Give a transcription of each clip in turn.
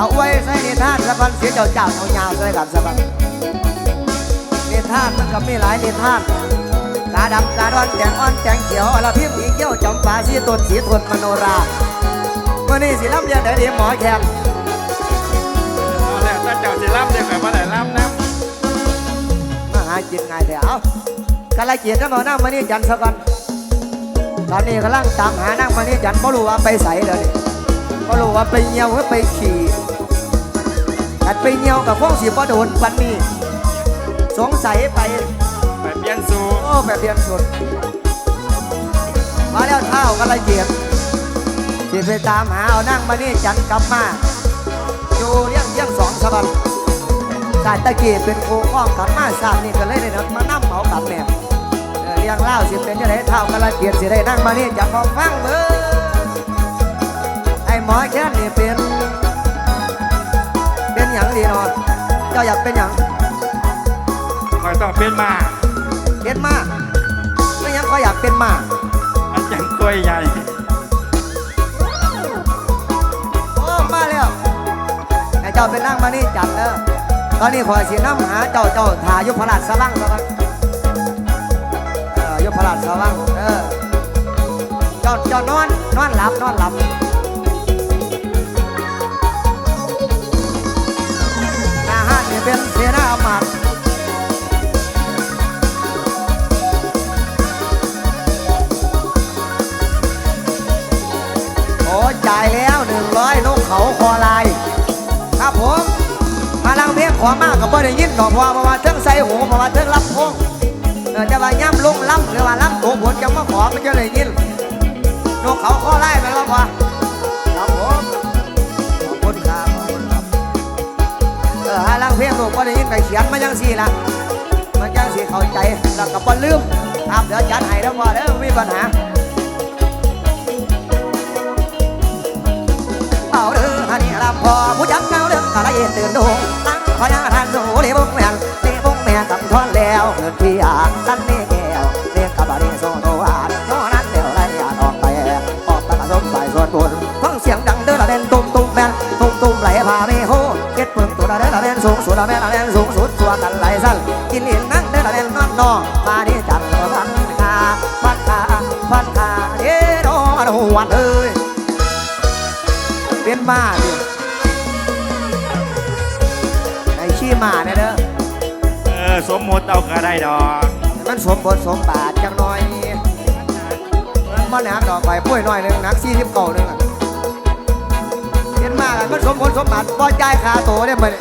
เอาไว้ใส่นิทานสักวันเสียเจ้าเจ้าเอายาวใส่กันสักวันนิทานมันก็มีหลายนิทานกาดำกาดอนแจงอ่อนแจงเขียวอลพิมพ์อีเกี้ยวจำปาสีต้นสีทนมโนราเมื่อนี้สิลำเรียนได้ดีหมอแคนเอาแล้วถ้าเจ้าสิล่ำเดี๋ยวข่อยมาได้ล่ำน้มาหากินไงเดี๋ยวเอากาลเกียรติน้ำหมอนั่งมานี่จันทร์สักวันตอนนี้กำลังตามหานั่งมานี่จันทร์เพราะรู้ว่าไปใสเลยเพราะรู้ว่าไปเหี่ยวหรือไปขี่ แต่ไปเหี่ยวกับพวกสีบ่โดนปันนี้ สงสัยไปำไปเปลี่ยนสูโอ้แบบเรียนสุด มาแล้วเท้ากันละเอียดสิไปตามหาเอานั่งมานี่จันกลับมาอยู่เลี้ยงเลี้ยงสองสบันสายตะกี้เป็นครูข้องกันมาสามนี่ก็เลยได้นัดมานั่งเหมากับแม่เออเลี้ยงเล่าสิเป็นจะได้เท่ากันละเอียดสิได้นั่งมานี่จันพอฟังเบ้อไอ้หมอแค่นี่เป็นเป็นอ ย่างดีเนอนเจ้าอยากเป็นอย่างข่อยต้องเป็นมาเป็นมากไม่ยังก็อยากเป็นมากอันจังกล้วยใหญ่โอ้มาแล้วไอ้เจ้าเป็นนั่งมานี่จัดเออตอนนี้ขอสีน้ำหาเจ้าเจ้าถายุพราชสว่างสว่างเออยุพราชสว่างเออเจ้าเจ้านอนนอนหลับนอนหลับ อมากกับบ่ได้ยินดอกเพราะว่าเพราะว่าเทิงใส่หูเพราะว่าเทิงรับพงเออจะว่าย่ำลงล้ำหรือว่าล้ำตัวผลจะมาขอมันจะได้ยินนกเขาข้อไล่ไปแล้วพอครับผมขอบคุณครับขอบคุณครับเออหาลังเพลงลูกบ่ได้ยินก็เขียนมาจังสี่ละมันจังสี่เข้าใจแล้วก็บ่ลืมครับเดี๋ยวจัดให้แล้วพอเด้อมีปัญหาเอาเรื่องฮันนี่รับพอผู้จักเงาเรื่องกะละเอียดตื่นดวง ตั้งพญาทานสูเลบงแม่เลบงแม่กำทอนแล้วเงินที่อาสันนี่แก้วเรียกกับบารีโซโตอาโนนั้นเดี๋ยวไรอาออกไปออกตะกะสมไปส่วนบุญฟังเสียงดังเด้อละเด่นตุ้มตุ้มแม่นตุ้มตุ้มไหลพาไม่โหเก็ดปึงตัวละเด้อละเด่นสูงสุดละแม่ละเด่นสูงสุดส่วนนั้นไหลสั้นกินลิ้นนั่งเด้อละเด่นนอนนองมาดิจันทร์พันคาพันคาพันคาเด้อมาดูวันเอ้ยเป็นมาเดิไมมติเอาก็ได้ดอกมันสมบทสมบาทจังหน่อยมันมาหนักดอกไปป่วยหน่อยหนึ่งหนักสี่สิบเก้าหนึ่งอะเป็นมากันมันสมบทสมบาทบ่จ่ายค่าโตเนี่ยมัน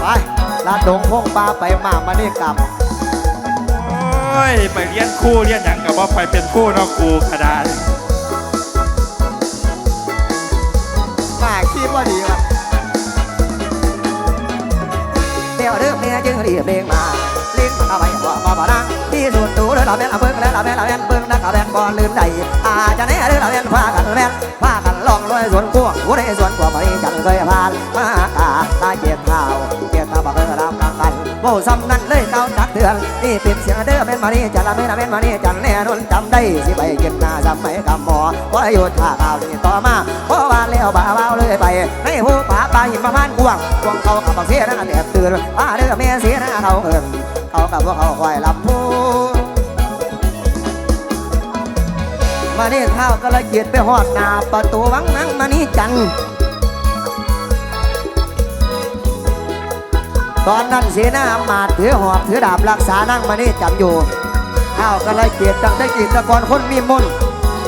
ไปลาดดงพงปลาไปมามานี่กลับโอ้ย ไปเรียนครู่เรียนหยังกับว่าไปเป็นครู่เนอกกูก็ได้ ว่าดีครับเดี๋ยวเริ่มเนี่ยจึงเรียบเรียงมาลิงเอาไว้ว่าบ่บ่ดังที่สุดตูเด้อเราแม่นเอาเบิ้งแล้วเราแม่นเราแม่นเบิ้งนักเอาแม่นบ่ลืมใดอาจะแน่เด้อเราแม่นพากันแม่นพากันลองลอยสวนกวางผู้ใดสวนกวางบ่ได้จังเคยผ่านมาตาตาเกียรติข่าเกียรติตาบ่เคย โว้ซ้ำนั้นเลยเก้าจักเตือนนี่เป็นเสียงเด้อแม่นมานี่จันละแม่นละแม่นมานี่จันแน่นอนจำได้สิไปกินหน้าสมัยกำหมอว่าอยู่ท่าข่าวนี่ต่อมาเพราะว่าแล้วบ่าวเอาเลยไปในหูป่าปลาหินมาพันกวางกวางเขากับบักเสียนั่นแอบตื่นป้าเด้อแม่เสียนะเขาเอินเขากับพวกเขาคอยลำพูมานี่ข้าวก็ละเกียดไปหอดหน้าประตูวังนังมานี่จัง ตอนนั้นเสนาอำมาตย์ถือหอบถือดาบรักษานั่งมานี่จำอยู่ข้าวก็เลยเกียรติตั้งแต่กิจกรคนมีมนต์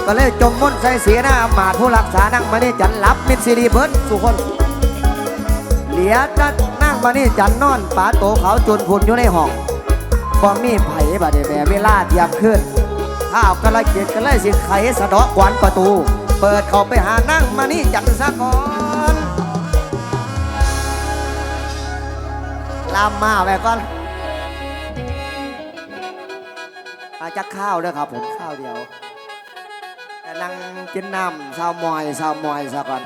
ก็เลยจมมนต์ใส่เสนาอำมาตย์ผู้รักษานั่งมานี่จันรับมิตรสิริเพิ่นสุคน เหลียจัดนั่งมานี่จันนอนป่าโตเขาจนพุ่นอยู่ในห้องบ่มีไผบัดนี้แม่เวลาเทียมขึ้นข้าวก็เลยเกียรติก็เลยสิไขสะเดอกกวนประตู เปิดเข้าไปหานั่งมานี่จันซะก่อน ลามมาไว้ก่อนอาจจะข้าวด้วยครับผมข้าวเดียวแต่นั่งกินน้ำซาวมอยซาวมอยซะก่อน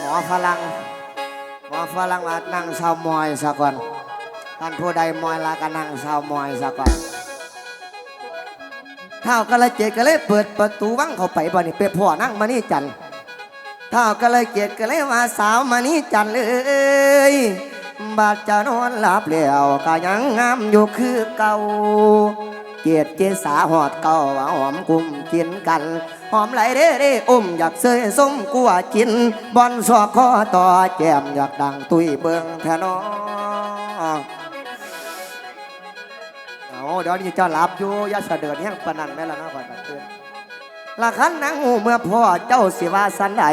หมอฝรั่งหมอฝรั่งมานั่งซาวมอยซะก่อนท่านผู้ใดมอยลาก็นั่งซาวมอยซะก่อนท้าวกระเจดก็เลยเปิดประตูวังเข้าไปบ่นี่ไปพ่อนั่งมานี่จันทร์ท้าวกระเจดก็เลยว่าสาวมานี่จันทร์เลย บาดจะนอนหลับแล้วก็ยังงามอยู่คือเก่าเกียรติเจสาหอดเก่าว่าหอมกุมกินกัน หอมไหลเด้เด้อมอยากเสยส้มกัวกินบอนสอกคอต่อแจมอยากดังตุยเบิงแทนอเอาเดี๋ยวนี้เจะหลับอยู่ยาเสด็จแห้งปนันแม่ละนะก่อนบัดเตือน ละคันนังหูเมื่อพ่อเจ้าสิว่าสันใด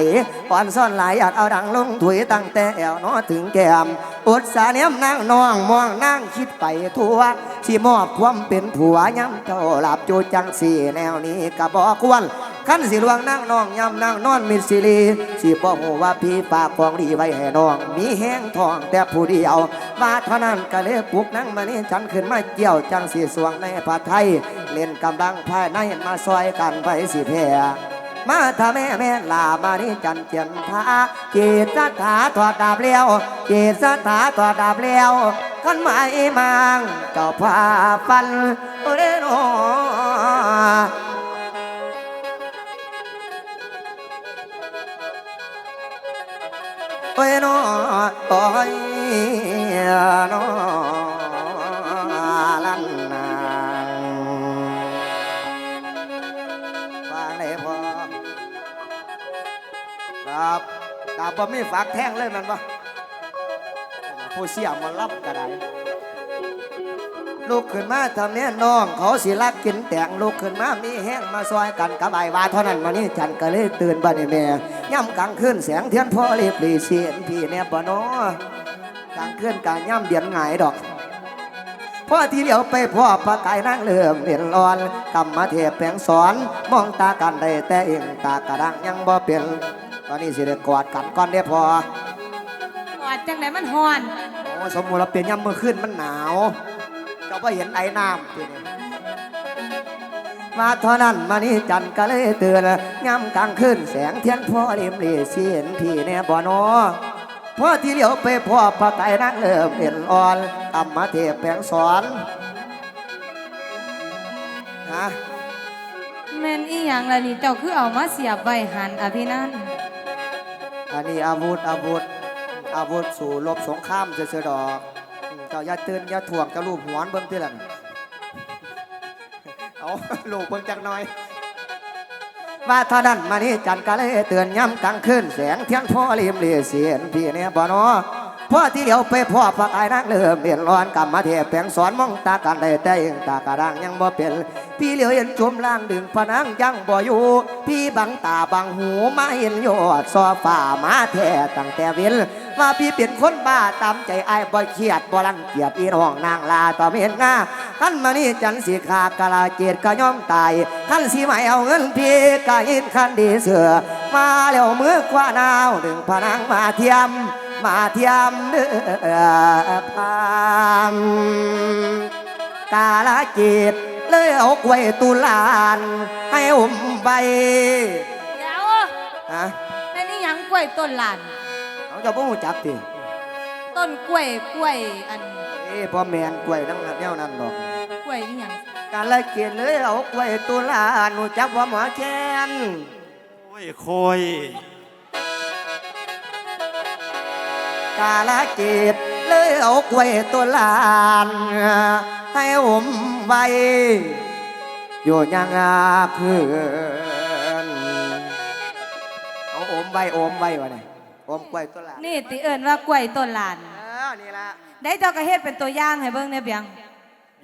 อ่อนซ่อนหลายอยากเอาดังลงถุยตั้งแต่แอวเนอถึงแก้มอุดสาเนียมนั่งนองมองนั่งคิดไปทั่วสิมอบความเป็นผัวย้ำเจ้าหลับจูจังสี่แนวนี้กะบอกควร ขั้นสิลวงนั่งน้องยำนั่งนอนมิดสิลีสิบอกว่าพี่ฝากของดีไว้ให้น้อง มีแห้งทองแต่ผู้เดียวว่าเท่านั้นก็เลยปลุกนั่งมานี่ฉันขึ้นมาเกี่ยวจังสีสวงในผ้าไทย เล่นกำลังภายในมาซอยกันไปสิแพ้มาถ้าแม่แม่ลามานี่จันเจียนพาเจตสถาถอดดาบเลี้ยวเจตสถาถอดดาบเลี้ยวกันหมายมังเจ้าพาฟันโอเรโน อ้ยโนโอ้ยโนลันนาบางไหนพอครับดาบบ่มีฝากแท่งเลยมันปะผู้เสียมารับกระไดลูกขึ้นมาทำเนี้ยน้อง เขาสิรักกินแตงลูกขึ้นมามีแห้งมาซอยกันกับไอ้วาเท่านั้นมานี่ฉันก็เลยตื่นบ้านแม่ ย่ำกลางคืนแสงเทียนพ่อรีบรีเสียนพี่เนี่ยปะเนาะกลางคืนกลางย่ำเดียนหงายดอกพ่อทีเดียวไปพ่อพระกายนั่งเลื่อมเรียนรอนกรรมเทพแปลงสอน มองตากันได้แต่เองตากระดังยังบ่เป็นตอนนี้สิได้กอดกันก่อนได้อพอหอดจังไหนมันฮ้อนโอ้สมมุติเราเปลี่ยนยามเมื่อคืนมันหนาว เจ้าไ่เห็นไอ้น้ำทีนี้ มาเท่านั้นมานี่จันก็เลยเตือนยามกลางคืนแสงเทียนพ่อริมรีเสียนพี่แน่บ่นอพ่อที่เหลียวไปพ่อพระไก่นั่งเริ่มเห็นอ่อนธรรมเทพแผงสอนนะแม่นอีหยังล่ะนี่เจ้าคือเอามาเสียบไว้หันอภินันท์อันนี้อาวุธอาวุธอาวุธสู่รบสงครามเสือๆดอกอืมเจ้าอย่าตื่นอย่าถ่วงเจะลูบหัวนเบิ่งที่หลัง เอาลูกเบิ่งจักหน่อย ว่าเท่านั้นมานี่จันกะเลยเตือนย้ำกลางคืนแสงเทียนพ่อริมเลียเสียนพี่เนี่ยบ่นอพ่อที่เดียวไปพ่อพระกายนักเริ่มเรียนร้อนกรรมาเทแปลงสอนมองตากันได้แต่ยังตากระด้างยังบ่เป็น พี่เหลียวเห็นจุมล่างดึงพนังยังบ่อยู่ พี่บังตาบังหูมาเห็นยอดซอฟ้ามาแท้ตั้งแต่เวินว่าพี่เป็นคนบ้าตามใจไอ้ายบ่เครียดบ่รังเกียจอีน้องนางลาต่อเมียนงาขั้นมานี่จันสิขากะลาเจตก็ย่อมตายขั้นสิไม่เอาเงินพี่ก็ยินขั้นดีเสือ มาแล้วมือคว้านาวดึงพนังมาเทียม มาเทียมเด้อพามกาลเจต เลยเอาไว้ตุลานให้อมใบเดี๋ยวฮะแม่นอีหยังกล้วยต้นหลาน เขาจะบ่รู้จักติต้นกล้วยกล้วยอันเอ้พ่อแมนกล้วยนั่งแนวนั้นดอกกล้วยอีหยังกาลเจตเลยเอาไว้ตุลานรู้จักว่าหมอแคนโอ้ยโคยกาลเจตเลยเอาไว้ตุลาน ให้อมใบอยู่ยังอาคืนเอาอมไว้อมไว้วะเนี่ยอมกล้วยตุลานนี่ติเอิ้นว่ากล้วยต้นหลาน เออนี่ละได้เจ้าก็เฮ็ดเป็นตัวอย่างให้เบิ่งได้เพียง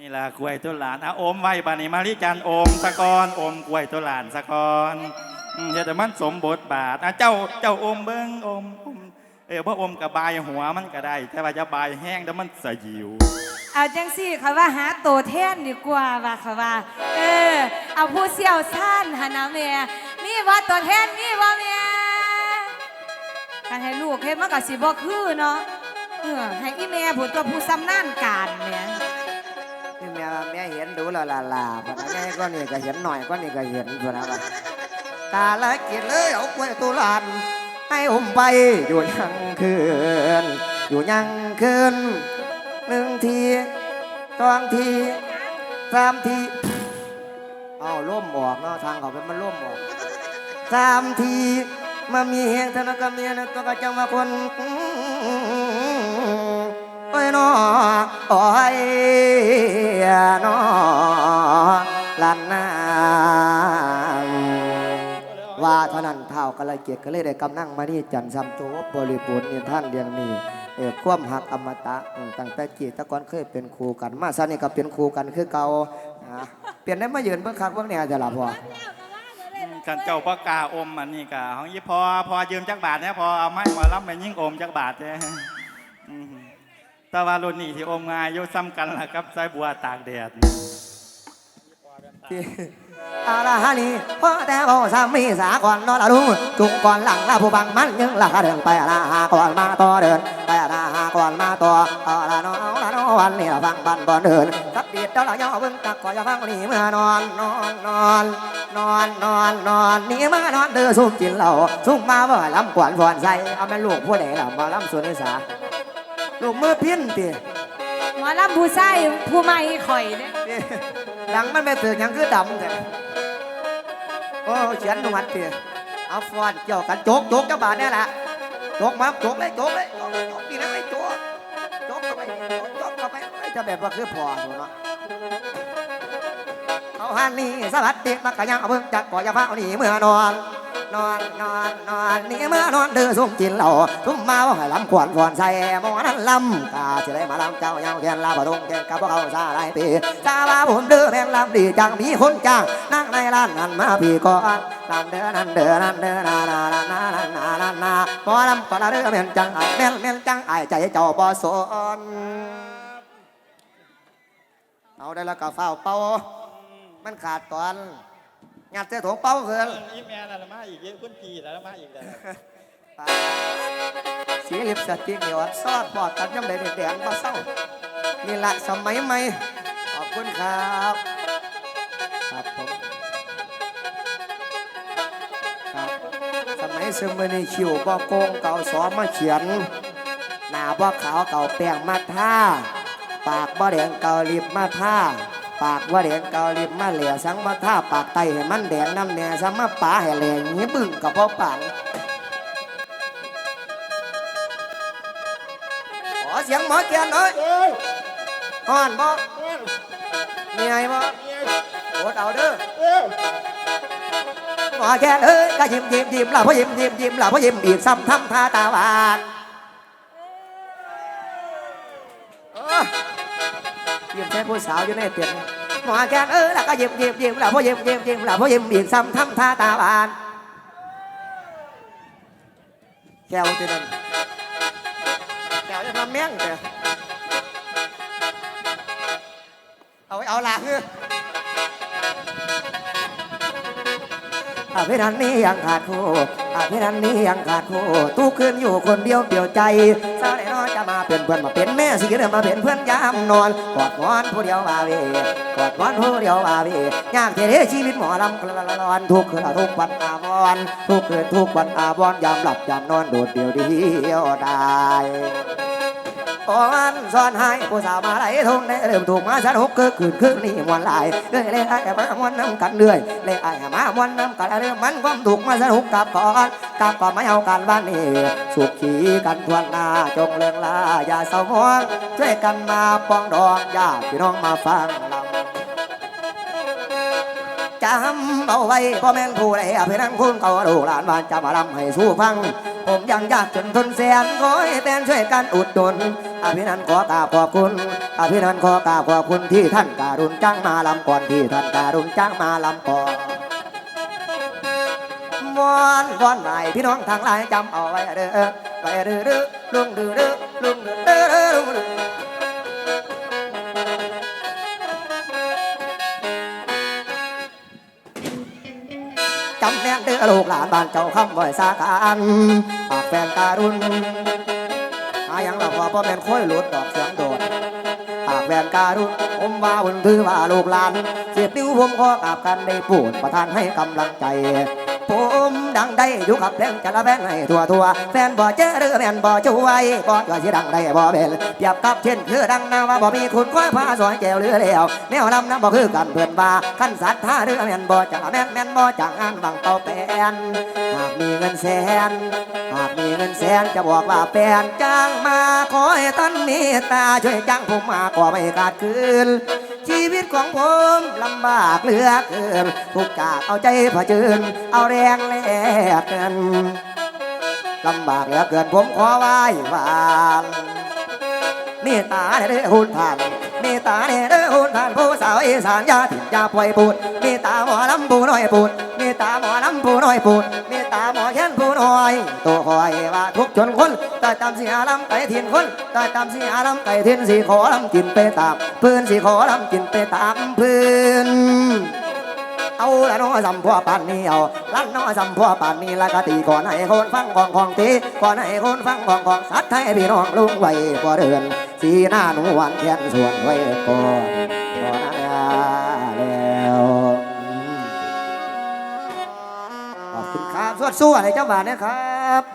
นี่ล่ะกล้วยตัวหลานอะอมไว้บานี้มาริจันอมสะกอนอมกล้วยตัวหลานสะกอนอืมเฮ็ดแต่มันสมบทบาทอะเจ้าเจ้าอมเบิ้งอมอมเออพระอมกับบายหัวมันก็ได้ แต่ว่าจะบายแห้งแล้วมันสยิว เอาจังซี่เขาว่าหาตัวแทนดีกว่าว่าเขาว่า เออ เอาผู้เชี่ยวชาญหานะแม่มีว่าตัวแทนมีว่าแม่การให้ลูกเฮ็ดมันก็สิบ่คือเนาะเออให้อีแม่ผู้ตัวผู้สำนานการแม่นี่แม่แม่เห็นดูและลาลาพนักงานก็นี่ก็เห็นหน่อยก็นี่ก็เห็นพนักงานกาละเกียรเลยเอากล้วยตุลานให้อมไปอยู่ยังคืนอยู่ยังคืน หนึ่งทีสองทีสามทีเอาล่มออกเนาะทางเขาเป็นมันล่มออกสามทีมามีเหตุนกเมียนตัวก็จังมาคนโอ้ยนอโอ้ยนอลันนาว่าเท่านั้นเท่ากันละเกียรติก็เลยได้กำนั่งมานี่จันทร์ซ้ำโจบบริบูรณ์เนี่ยท่านเรียงนี้ ออความหักอมตะตั้งแต่กีตะกอนเคยเป็นครูกัน มาซะนี่ก็เป็นครูกันคือเก่าเปลี่ยนได้มายืนเบิ่งคักเบิ่งเนี่ยจะหลับพอกันเจ้าปากาอมอันนี้กะของยี่พอพอยืมจักบาทเนี่ยพอเอาไม้มารับไปยิ่งอมจักบาทเนี่ยต่ว่ารุ่นนี้ที่อมงายอยุซ้ำกันล่ะครับสายบัวตากแดดที่ อาลาฮานีพ่อแต่พ่อสามีสาก่อนนอนละลุงจุงก่อนหลังลาผู้บังมันยังลาเดินไปอาลาหาก่อนมาต่อเดินไปอาลาหาก่อนมาต่ออาลาน้องเอาลาน้องวันนี้ละฟังบันบอนเดินกับเดียดเดาละย่อเบิ่งตักก่อนจะฟังนี่เมื่อนอนนอนนอนนอนนอนนอนนี่มานอนเดือซุ่มกินเหล้าซุ่มมาบ่ลำกวนฟอนใส่เอาแม่ลูกผู้ใดล่ะมาลำสวนนิสาลูกมือพิ้นติหมอลำผู้ชายผู้ใหม่ข่อยเนี่ย หลังมันไม่เสือกยังคือดำแต่โอ้เขียนหนวดเตี๋ยเอาฟอนเกี่ยวกันโจกโจกเจ้าบาทเนี่ยแหละโจกมาโจกเลยโจกเลยโจกโจกนี่นะไอ้โจกโจกเข้าไปโจกเข้าไปไอ้จะแบบว่าคือพอถูกเนาะเอาฮันนี่สวัสดีมักระยังเอาเบิ่งจากก่อยาฟ้าเอาหนีเมื่อนอน นอนนอนนอนนี่เมื่อนอนเดือสุ่มกินเหล้าสุ่มมาว่าให้ลำขวัญก่อนใส่หมอนั้นลำกาจะได้มาลำเจ้าเยาเทียนลาบะดงแกงกับพวกเขาซาไรปีซาว่าผมเดือแมงลำดีจังมีคนจ้างนั่งในร้านนั้นมาพี่ก่อนลำเดือนั่นเดือนั่นเดือนานานานานานานานาพอลำก่อนละเดือแม่นจังไอแม่นแม่นจังไอใจเจ้าบ่สนเอาได้แล้วก็เฝ้าเป่ามันขาดตอน งัดเส้ถุงเป่าเกินนี่แม่ละมาอีกเยอะคุณพีแล้วมาอีกแล้วสีลิปสติกเหนียวซอดปอดกันยังได้แดงมาเศร้านี่ละสมัยใหม่ขอบคุณครับครับผมครับสมัยซึมในคิวบ่โกงเก่าสอมาเขียน หน้าบ่ขาวเก่าแป้งมาท่า ปากบ่แดงเก่าลิบมาท่า ปากบ่แดงเก่าลิบมาเหลี่ยสังมาท่าปากไตให้มันแดงน้ำแหน่สังมาป่าให้แหล่งี้บึ้งกับพ่อปังขอเสียงหมอเกียนเอ้ยฮอนบ่มีไงบ่โอดเอาเด้อหมอแกีนเอ้ยก็ยิ้มยิ้มยิ้มล่ะพ่อยิ้มยิ้มยิ้มล่ะพ่อยิ้มอีกซ้ำทำท่าตาหวานเออยิ้มแค่ผู้สาวอยู่ในเตียง หมอแกีนเอ้ยแล้วก็ยิ้มยิ้มยิ้มล่ะพ่อยิ้มยิ้มยิ้มล่ะพ่อยิ้มอีกซ้ำทำท่าตาหวานแก้วที่นั่นแกวจะทำแม่งเด้อเอาไว้เอาลังเออาเพนันนี้ยังขาดคู่อาเพนันนี้ยังขาดคู่ทุกคืนอยู่คนเดียวเปลี่ยวใจ มาเป็นเพื่อนมาเป็นแม่สิเดือมาเป็นเพื่อนยามนอนกอดงอนผู้เดียวมาเวกอดงอนผู้เดียวมาเวยากเทเดชีวิตหมอลำกระลอนทุกคืนทุกวันอาบอนทุกคืนทุกวันอาบอนยามหลับยามนอนโดดเดียวเดียวได้ อ่อนซ่อนให้ผู้สาวมาไหลทงได้เริ่มถูกมาสนุกคือคืนคืนนี่มวนหลายเอ้ยเลยไอ้มามวนน้ำกันเรื่อยเลยไอ้มามวนน้ำกันเรื่อยมันความถูกมาสนุกกับก่อนกับก่อนไม่เอากันบ้านนี้สุขขีกันทวนหน้าจงเลืองลาอย่าเศร้ามองช่วยกันมาปองดองญาติพี่น้องมาฟังลำจำเอาไว้พ่อแม่นผู้ใดอภิรังคุณเขาดูหลานบ้านจะมาลำให้สู้ฟัง ผมยังยากจนทนแสนขอให้แฟนช่วยกันอุดหนุน อภินันขอกราบขอบคุณอภินันขอกราบขอบคุณที่ท่านการุณจ้างมาลำก่อนที่ท่านการุณจ้างมาลำก่อนวอนวอนไหนพี่น้องทางหลายจำเอาไว้เด้อไว้เด้อเด้อลุงเด้อเด้อลุงเด้อเด้อเด้อลุงเด้อจำแนกเด้อลูกหลานบ้านเจ้าคำบ่อยสาการปากแฟนการุณ อายังเราพอพ่อแม่นค่อยหลุดดอกเสียงโดดปากแวนการุณผมว่าบุนถือว่าลูกหลาน เสียบนิ้วผมขอกราบกันได้ปูดประทานให้กำลังใจ ผมดังได้อยู่กับเพลงจะละแฟนให้ทั่วทั่วแฟนบ่เจอหรือแมนบ่ช่วยบ่ช่วยสิดังได้บ่เป็นเปรียบกับเช่นคือดังนาว่าบ่มีคุณค่อยพาสอยแก้วเรือแล้วแนวลำน้ำบ่คือกันเพื่อนบ่าขั้นสัตว์ท่าเรือแม่นบ่จังแม่นแม่นบ่จังงานบังเป่าแปนหากมีเงินแสนหากมีเงินแสนจะบอกว่าแฟนจ้างมาขอให้ท่านเมตตาช่วยจ้างผมมาก็ไม่ขาดคืน ชีวิตของผมลำบากเหลือเกินทุกจากเอาใจผจญเอาแรงแลกกันลำบากเหลือเกินผมขอไหว้วานเมตตาเด้อหุ่นทานเมตตาเด้อหุ่นทานผู้สาวอีสานยาถิ่นยาปล่อยปูดเมตตาหมอลำบูน้อยปูด ตตาหมอลำผู้น้อยปูดมตตาหมอแค้นผู้น้อยตัวคอยว่าทุกชนคนตายตามสียลำไก่ทินคนตายตามสียลำไก่ทินสีขอลำกินไปตามพื้นสีขอลำกินไปตามพื้นเอาละน้อสัมพัวปานนี้เอาลั่นน้อสัมพัวปานนี้ละกะตีก่อนให้คนฟังของของตีก่อนให้คนฟังของของสัตว์ไทยพี่น้องลุงไว้ก่อเดินสีหน้าหนูหวานแขนส่วนไว้ก่อน อบคุณครับสวดสู้อะไรเจ้าบ่าวนะครับ